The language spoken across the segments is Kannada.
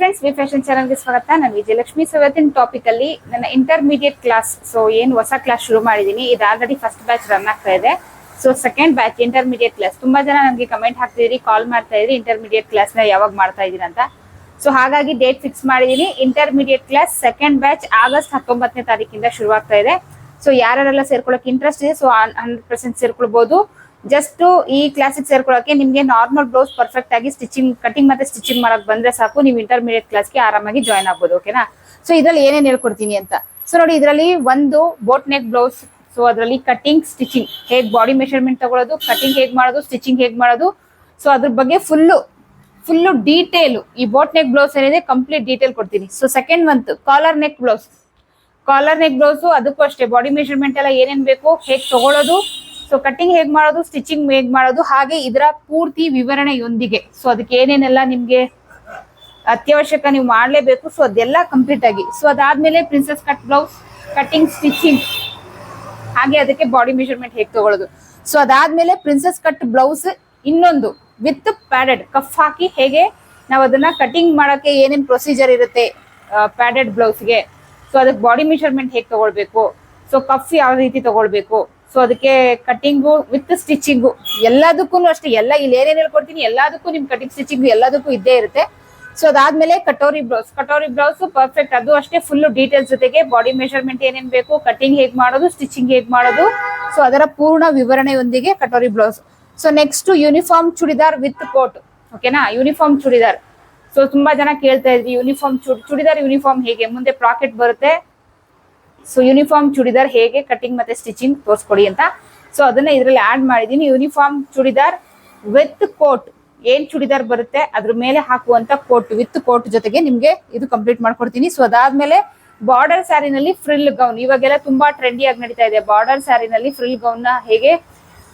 ಫ್ರೆಂಡ್ಸ್ ವಿ ಫ್ಯಾಷನ್ ಚಾನಲ್ಗೆ ಸ್ವಾಗತ. ನಾನು ವಿಜಯಲಕ್ಷ್ಮಿ. ಸೊ ಇವತ್ತಿನ ಟಾಪಿಕ್ ಅಲ್ಲಿ ನನ್ನ ಇಂಟರ್ಮೀಡಿಯೇಟ್ ಕ್ಲಾಸ್ ಸೊ ಏನು ಹೊಸ ಕ್ಲಾಸ್ ಶುರು ಮಾಡಿದೀನಿ ಇದು ಆಲ್ರೆಡಿ ಫಸ್ಟ್ ಬ್ಯಾಚ್ ರನ್ ಆಗ್ತಾ ಇದೆ. So second batch intermediate class ತುಂಬಾ ಜನ ನನಗೆ ಕಮೆಂಟ್ ಹಾಕ್ತಿದ್ರಿ ಕಾಲ್ ಮಾಡ್ತಾ ಇದ್ರಿ ಇಂಟರ್ಮೀಡಿಯೇಟ್ ಕ್ಲಾಸ್ನ ಯಾವಾಗ ಮಾಡ್ತಾ ಇದೀನಿ ಅಂತ. ಸೊ ಹಾಗಾಗಿ ಡೇಟ್ ಫಿಕ್ಸ್ ಮಾಡಿದೀನಿ intermediate class second batch August ಹತ್ತೊಂಬತ್ತನೇ ತಾರೀಕಿಂದ ಶುರುವಾಗ್ತಾ ಇದೆ. ಸೊ ಯಾರೆಲ್ಲ ಸೇರ್ಕೊಳ್ಳೋಕೆ ಇಂಟ್ರೆಸ್ಟ್ ಇದೆ ಸೊ ಹಂಡ್ರೆಡ್ ಪರ್ಸೆಂಟ್ ಸೇರ್ಕೊಳ್ಬಹುದು ಜಸ್ಟ್ ಈ ಕ್ಲಾಸಿಗೆ ಸೇರ್ಕೊಳ್ಳೋಕೆ ನಿಮಗೆ ನಾರ್ಮಲ್ ಬ್ಲೌಸ್ ಪರ್ಫೆಕ್ಟ್ ಆಗಿ ಸ್ಟಿಚಿಂಗ್ ಕಟಿಂಗ್ ಮತ್ತೆ ಸ್ಟಿಚಿಂಗ್ ಮಾಡಕ್ ಬಂದ್ರೆ ಸಾಕು. ನೀವು ಇಂಟರ್ಮೀಡಿಯೇಟ್ ಕ್ಲಾಸ್ಗೆ ಆರಾಮಾಗಿ ಜಾಯ್ನ್ ಆಗ್ಬೋದು ಓಕೆನಾ ಸೊ ಇದ್ರಲ್ಲಿ ಏನೇನು ಹೇಳ್ಕೊಡ್ತೀನಿ ಅಂತ. ಸೊ ನೋಡಿ, ಇದರಲ್ಲಿ ಒಂದು ಬೋಟ್ ನೆಕ್ ಬ್ಲೌಸ್ ಸೊ ಅದರಲ್ಲಿ ಕಟಿಂಗ್ ಸ್ಟಿಚಿಂಗ್ ಹೇಗೆ ಬಾಡಿ ಮೆಷರ್ಮೆಂಟ್ ತಗೊಳ್ಳೋದು ಕಟಿಂಗ್ ಹೇಗೆ ಮಾಡೋದು ಸ್ಟಿಚಿಂಗ್ ಹೇಗೆ ಮಾಡೋದು? ಸೊ ಅದ್ರ ಬಗ್ಗೆ ಫುಲ್ಲು ಫುಲ್ಲು ಡೀಟೇಲ್ ಈ ಬೋಟ್ ನೆಕ್ ಬ್ಲೌಸ್ ಏನಿದೆ ಕಂಪ್ಲೀಟ್ ಡೀಟೇಲ್ ಕೊಡ್ತೀನಿ. So second month collar neck blouse collar neck blouse ಅದಕ್ಕೂ ಅಷ್ಟೇ. ಬಾಡಿ ಮೆಷರ್ಮೆಂಟ್ ಎಲ್ಲ ಏನೇನು ಬೇಕು, ಹೇಗೆ ತಗೊಳ್ಳೋದು ಸೊ ಕಟ್ಟಿಂಗ್ ಹೇಗ್ ಮಾಡೋದು ಸ್ಟಿಚಿಂಗ್ ಹೇಗ್ ಮಾಡೋದು, ಹಾಗೆ ಇದರ ಪೂರ್ತಿ ವಿವರಣೆಯೊಂದಿಗೆ. ಸೊ ಅದಕ್ಕೆ ಏನೇನೆಲ್ಲ ನಿಮ್ಗೆ ಅತ್ಯವಶ್ಯಕ ನೀವು ಮಾಡಲೇಬೇಕು. ಸೊ ಅದೆಲ್ಲ ಕಂಪ್ಲೀಟ್ ಆಗಿ. ಸೊ ಅದಾದ್ಮೇಲೆ princess cut blouse cutting stitching ಹಾಗೆ ಅದಕ್ಕೆ ಬಾಡಿ ಮೆಷರ್ಮೆಂಟ್ ಹೇಗೆ ತಗೊಳ್ಳೋದು. ಸೊ ಅದಾದ್ಮೇಲೆ ಪ್ರಿನ್ಸಸ್ ಕಟ್ ಬ್ಲೌಸ್ ಇನ್ನೊಂದು ವಿತ್ ಪ್ಯಾಡೆಡ್ ಕಫ್ ಹಾಕಿ ಹೇಗೆ ನಾವು ಅದನ್ನ ಕಟಿಂಗ್ ಮಾಡೋಕ್ಕೆ ಏನೇನು ಪ್ರೊಸೀಜರ್ ಇರುತ್ತೆ ಪ್ಯಾಡೆಡ್ ಬ್ಲೌಸ್ಗೆ ಸೊ ಅದಕ್ಕೆ ಬಾಡಿ ಮೆಷರ್ಮೆಂಟ್ ಹೇಗೆ ತಗೊಳ್ಬೇಕು. ಸೊ ಕಫ್ ಯಾವ ರೀತಿ ತಗೊಳ್ಬೇಕು. ಸೊ ಅದಕ್ಕೆ ಕಟಿಂಗು ವಿತ್ ಸ್ಟಿಚಿಂಗು ಎಲ್ಲದಕ್ಕೂ ಅಷ್ಟೇ, ಎಲ್ಲ ಇಲ್ಲಿ ಏನೇನು ಹೇಳ್ಕೊಡ್ತೀನಿ, ಎಲ್ಲದಕ್ಕೂ ನಿಮ್ ಕಟಿಂಗ್ ಸ್ಟಿಚಿಂಗ್ ಎಲ್ಲದಕ್ಕೂ ಇದ್ದೇ ಇರುತ್ತೆ. ಸೊ ಅದಾದ್ಮೇಲೆ katori blouse katori blouse perfect ಅದು ಅಷ್ಟೇ ಫುಲ್ ಡೀಟೇಲ್ಸ್ ಜೊತೆಗೆ ಬಾಡಿ ಮೆಷರ್ಮೆಂಟ್ ಏನೇನ್ ಬೇಕು ಕಟಿಂಗ್ ಹೇಗ್ ಮಾಡೋದು ಸ್ಟಿಚಿಂಗ್ ಹೇಗ್ ಮಾಡೋದು ಸೊ ಅದರ ಪೂರ್ಣ ವಿವರಣೆಯೊಂದಿಗೆ katori blouse. So next uniform churidar with coat ಓಕೆನಾ ಯೂನಿಫಾರ್ಮ್ ಚೂಡಿದಾರ್. ಸೊ ತುಂಬಾ ಜನ ಕೇಳ್ತಾ ಇದ್ವಿ ಯೂನಿಫಾರ್ಮ್ ಚೂಡಿದಾರ್ ಯೂನಿಫಾರ್ಮ್ ಹೇಗೆ? ಮುಂದೆ ಪ್ರಾಕೆಟ್ ಬರುತ್ತೆ. ಸೊ ಯೂನಿಫಾರ್ಮ್ ಚೂಡಿದಾರ್ ಹೇಗೆ ಕಟಿಂಗ್ ಮತ್ತೆ ಸ್ಟಿಚಿಂಗ್ ತೋರಿಸ್ಕೊಡಿ ಅಂತ. ಸೊ ಅದನ್ನ ಇದರಲ್ಲಿ ಆಡ್ ಮಾಡಿದೀನಿ. ಯೂನಿಫಾರ್ಮ್ ಚೂಡಿದಾರ್ ವಿತ್ ಕೋಟ್ ಏನ್ ಚೂಡಿದಾರ್ ಬರುತ್ತೆ ಅದ್ರ ಮೇಲೆ ಹಾಕುವಂತ ಕೋಟ್ ವಿತ್ ಕೋಟ್ ಜೊತೆಗೆ ನಿಮ್ಗೆ ಇದು ಕಂಪ್ಲೀಟ್ ಮಾಡ್ಕೊಡ್ತೀನಿ. ಸೊ ಅದಾದ್ಮೇಲೆ ಬಾರ್ಡರ್ ಸ್ಯಾರಿನಲ್ಲಿ ಫ್ರಿಲ್ ಗೌನ್ ಇವಾಗೆಲ್ಲ ತುಂಬಾ ಟ್ರೆಂಡಿ ಆಗಿ ನಡೀತಾ ಇದೆ. ಬಾರ್ಡರ್ ಸ್ಯಾರಿನಲ್ಲಿ ಫ್ರಿಲ್ ಗೌನ್ನ ಹೇಗೆ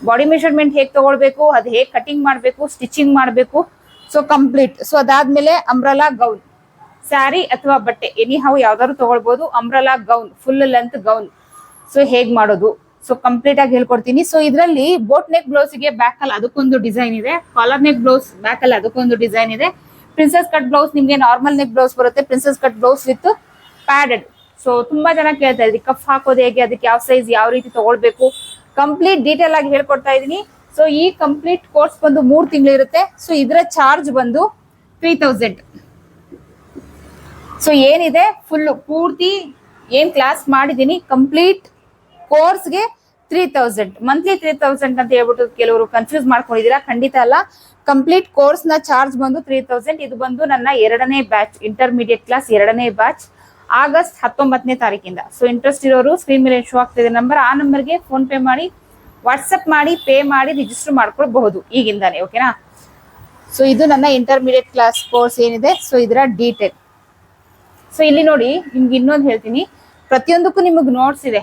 ಬಾಡಿ ಮೆಷರ್ಮೆಂಟ್ ಹೇಗೆ ತಗೊಳ್ಬೇಕು, ಅದು ಹೇಗೆ ಕಟಿಂಗ್ ಮಾಡಬೇಕು ಸ್ಟಿಚಿಂಗ್ ಮಾಡಬೇಕು. ಸೊ ಕಂಪ್ಲೀಟ್ ಸೊ ಅದಾದ್ಮೇಲೆ ಅಂಬ್ರಲಾ ಗೌನ್ ಸ್ಯಾರಿ ಅಥವಾ ಬಟ್ಟೆ ಎನಿ ಹೌ ಯಾವ್ದಾದ್ರು ತಗೊಳ್ಬಹುದು umbrella gown full length gown so ಹೇಗ್ ಮಾಡೋದು? ಸೊ ಕಂಪ್ಲೀಟ್ ಆಗಿ ಹೇಳ್ಕೊಡ್ತೀನಿ. ಸೊ ಇದರಲ್ಲಿ ಬೋಟ್ ನೆಕ್ ಬ್ಲೌಸ್ಗೆ ಬ್ಯಾಕ್ ಅಲ್ಲಿ ಅದಕ್ಕೊಂದು ಡಿಸೈನ್ ಇದೆ. ಕಾಲರ್ ನೆಕ್ ಬ್ಲೌಸ್ ಬ್ಯಾಕ್ ಅಲ್ಲಿ ಅದಕ್ಕೊಂದು ಡಿಸೈನ್ ಇದೆ. ಪ್ರಿನ್ಸಸ್ ಕಟ್ ಬ್ಲೌಸ್ ನಿಮ್ಗೆ ನಾರ್ಮಲ್ ನೆಕ್ ಬ್ಲೌಸ್ ಬರುತ್ತೆ. Princess cut blouse with padded so ತುಂಬಾ ಜನ ಕೇಳ್ತಾ ಇದ್ರಿ ಕಫ್ ಹಾಕೋದು ಹೇಗೆ, ಅದಕ್ಕೆ ಯಾವ ಸೈಜ್ ಯಾವ ರೀತಿ ತಗೊಳ್ಬೇಕು? ಕಂಪ್ಲೀಟ್ ಡೀಟೇಲ್ ಆಗಿ ಹೇಳ್ಕೊಡ್ತಾ ಇದೀನಿ ಸೊ ಈ ಕಂಪ್ಲೀಟ್ ಕೋರ್ಸ್ ಬಂದು ಮೂರು ತಿಂಗಳು ಇರುತ್ತೆ ಸೊ ಇದರ ಚಾರ್ಜ್ ಬಂದು ತ್ರೀ ತೌಸಂಡ್ ಸೊ ಏನಿದೆ? ಫುಲ್ ಪೂರ್ತಿ ಏನು ಕ್ಲಾಸ್ ಮಾಡಿದ್ದೀನಿ? ಕಂಪ್ಲೀಟ್ ಕೋರ್ಸ್ಗೆ three thousand monthly three thousand ಅಂತ ಹೇಳ್ಬಿಟ್ಟು ಕೆಲವರು ಕನ್ಫ್ಯೂಸ್ ಮಾಡ್ಕೊಂಡಿದ್ದೀರಾ? ಖಂಡಿತ ಅಲ್ಲ. ಕಂಪ್ಲೀಟ್ ಕೋರ್ಸ್ನ ಚಾರ್ಜ್ ಬಂದು ತ್ರೀ ತೌಸಂಡ್ ಇದು ಬಂದು ನನ್ನ ಎರಡನೇ ಬ್ಯಾಚ್ ಇಂಟರ್ಮೀಡಿಯೇಟ್ ಕ್ಲಾಸ್ ಎರಡನೇ ಬ್ಯಾಚ್ ಆಗಸ್ಟ್ ಹತ್ತೊಂಬತ್ತನೇ ತಾರೀಕಿಂದ. ಸೊ ಇಂಟ್ರೆಸ್ಟ್ ಇರೋರು ಸ್ಕ್ರೀನ್ ಮೇಲೆ ಶೋ ಆಗ್ತಿದೆ ನಂಬರ್ ಆ ನಂಬರ್ಗೆ ಫೋನ್ ಪೇ ಮಾಡಿ ವಾಟ್ಸಪ್ ಮಾಡಿ ಪೇ ಮಾಡಿ ರಿಜಿಸ್ಟರ್ ಮಾಡ್ಕೊಳ್ಬಹುದು ಈಗಿಂದಾನೆ ಓಕೆನಾ ಸೊ ಇದು ನನ್ನ ಇಂಟರ್ಮೀಡಿಯೇಟ್ ಕ್ಲಾಸ್ ಕೋರ್ಸ್ ಏನಿದೆ. ಸೊ ಇದರ ಡೀಟೇಲ್ ಸೊ ಇಲ್ಲಿ ನೋಡಿ, ನಿಮ್ಗೆ ಇನ್ನೊಂದು ಹೇಳ್ತೀನಿ. ಪ್ರತಿಯೊಂದಕ್ಕೂ ನಿಮಗೆ ನೋಟ್ಸ್ ಇದೆ.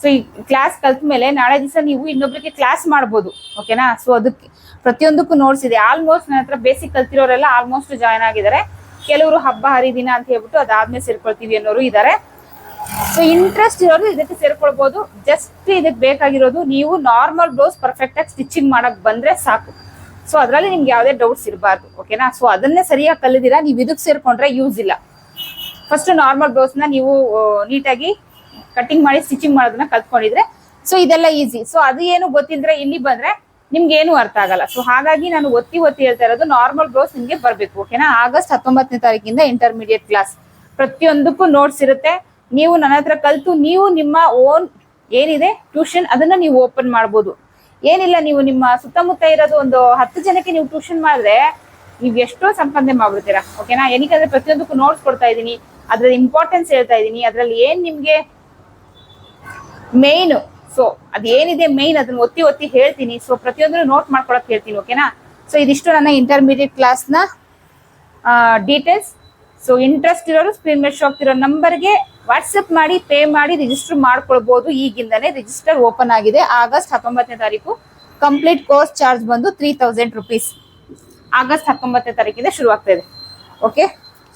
ಸೊ ಈ ಕ್ಲಾಸ್ ಕಲ್ತ ಮೇಲೆ ನಾಳೆ ದಿವಸ ನೀವು ಇನ್ನೊಬ್ರಿಗೆ ಕ್ಲಾಸ್ ಮಾಡ್ಬೋದು. ಓಕೆನಾ ಸೊ ಅದಕ್ಕೆ ಪ್ರತಿಯೊಂದಕ್ಕೂ ನೋಟ್ಸ್ ಇದೆ. ಆಲ್ಮೋಸ್ಟ್ ನನ್ನ ಹತ್ರ ಬೇಸಿಕ್ ಕಲ್ತಿರೋರೆಲ್ಲ ಆಲ್ಮೋಸ್ಟ್ ಜಾಯ್ನ್ ಆಗಿದ್ದಾರೆ. ಕೆಲವರು ಹಬ್ಬ, ಹರಿದಿನ ಅಂತ ಹೇಳ್ಬಿಟ್ಟು ಅದಾದ್ಮೇಲೆ ಸೇರ್ಕೊಳ್ತೀವಿ ಅನ್ನೋರು ಇದ್ದಾರೆ ಸೊ ಇಂಟ್ರೆಸ್ಟ್ ಇರೋರು ಇದಕ್ಕೆ ಸೇರ್ಕೊಳ್ಬಹುದು ಜಸ್ಟ್ ಇದಕ್ಕೆ ಬೇಕಾಗಿರೋದು ನೀವು ನಾರ್ಮಲ್ ಬ್ಲೌಸ್ ಪರ್ಫೆಕ್ಟ್ ಆಗಿ ಸ್ಟಿಚಿಂಗ್ ಮಾಡಕ್ ಬಂದ್ರೆ ಸಾಕು. ಸೊ ಅದರಲ್ಲಿ ನಿಮ್ಗೆ ಯಾವುದೇ ಡೌಟ್ಸ್ ಇರಬಾರ್ದು. ಓಕೆನಾ ಸೊ ಅದನ್ನೇ ಸರಿಯಾಗಿ ಕಲಿದಿರಾ ನೀವು ಇದಕ್ಕೆ ಸೇರ್ಕೊಂಡ್ರೆ ಯೂಸ್ ಇಲ್ಲ. ಫಸ್ಟ್ ನಾರ್ಮಲ್ ಬ್ಲೌಸ್ನ ನೀವು ನೀಟಾಗಿ ಕಟಿಂಗ್ ಮಾಡಿ ಸ್ಟಿಚಿಂಗ್ ಮಾಡೋದನ್ನ ಕಲ್ತ್ಕೊಂಡಿದ್ರೆ ಸೊ ಇದೆಲ್ಲ ಈಸಿ ಸೊ ಅದು ಏನು ಗೊತ್ತಿದ್ರೆ ಇಲ್ಲಿ ಬಂದ್ರೆ ನಿಮ್ಗೆ ಏನು ಅರ್ಥ ಆಗಲ್ಲ. ಸೊ ಹಾಗಾಗಿ ನಾನು ಒತ್ತಿ ಒತ್ತಿ ಹೇಳ್ತಾ ಇರೋದು ನಾರ್ಮಲ್ ಬ್ಲೌಸ್ ನಿಮ್ಗೆ ಬರ್ಬೇಕು ಓಕೆನಾ ಆಗಸ್ಟ್ ಹತ್ತೊಂಬತ್ತನೇ ತಾರೀಕಿಂದ ಇಂಟರ್ಮೀಡಿಯೇಟ್ ಕ್ಲಾಸ್ ಪ್ರತಿಯೊಂದಕ್ಕೂ ನೋಟ್ಸ್ ಇರುತ್ತೆ. ನೀವು ನನ್ನ ಹತ್ರ ಕಲ್ತು, ನೀವು ನಿಮ್ಮ ಓನ್ ಏನಿದೆ ಟ್ಯೂಷನ್ ಅದನ್ನ ನೀವು ಓಪನ್ ಮಾಡ್ಬೋದು. ಏನಿಲ್ಲ, ನೀವು ನಿಮ್ಮ ಸುತ್ತಮುತ್ತ ಇರೋದು ಒಂದು ಹತ್ತು ಜನಕ್ಕೆ ನೀವು ಟ್ಯೂಷನ್ ಮಾಡಿದ್ರೆ, ನೀವು ಎಷ್ಟೋ ಸಂಪಾದನೆ ಮಾಡ್ಬಿಡ್ತೀರಾ ಓಕೆನಾ ಏನಕ್ಕೆ ಪ್ರತಿಯೊಂದಕ್ಕೂ ನೋಟ್ಸ್ ಕೊಡ್ತಾ ಇದ್ದೀನಿ. ಅದ್ರ ಇಂಪಾರ್ಟೆನ್ಸ್ ಹೇಳ್ತಾ ಇದ್ದೀನಿ. ಅದ್ರಲ್ಲಿ ಏನ್ ನಿಮ್ಗೆ ಮೇನ್ ಸೊ ಅದೇನಿದೆ ಮೇನ್ ಅದನ್ನ ಒತ್ತಿ ಒತ್ತಿ ಹೇಳ್ತೀನಿ. ಸೊ ಪ್ರತಿಯೊಂದನ್ನು ನೋಟ್ ಮಾಡ್ಕೊಳಕ್ ಹೇಳ್ತೀನಿ ಓಕೆನಾ ಸೊ ಇದಿಷ್ಟು ನನ್ನ ಇಂಟರ್ಮೀಡಿಯೇಟ್ ಕ್ಲಾಸ್ನ ಡೀಟೇಲ್ಸ್ ಸೊ ಇಂಟ್ರೆಸ್ಟ್ ಇರೋರು ಸ್ಕ್ರೀನ್ ಮೇಲೆ ಆಗ್ತಿರೋ ನಂಬರ್ಗೆ ವಾಟ್ಸಪ್ ಮಾಡಿ ಪೇ ಮಾಡಿ ರಿಜಿಸ್ಟರ್ ಮಾಡ್ಕೊಳ್ಬಹುದು ಈಗಿಂದನೇ ರಿಜಿಸ್ಟರ್ ಓಪನ್ ಆಗಿದೆ. ಆಗಸ್ಟ್ ಹತ್ತೊಂಬತ್ತನೇ ತಾರೀಕು ಕಂಪ್ಲೀಟ್ ಕೋರ್ಸ್ ಚಾರ್ಜ್ ಬಂದು ತ್ರೀ ತೌಸಂಡ್ ರುಪೀಸ್ ಆಗಸ್ಟ್ ಹತ್ತೊಂಬತ್ತನೇ ತಾರೀಕಿಂದ ಶುರು ಆಗ್ತಾ ಇದೆ okay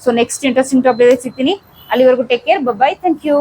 so next interesting topic ಸಿಗ್ತೀನಿ ಅಲ್ಲಿವರೆಗೂ take care bye thank you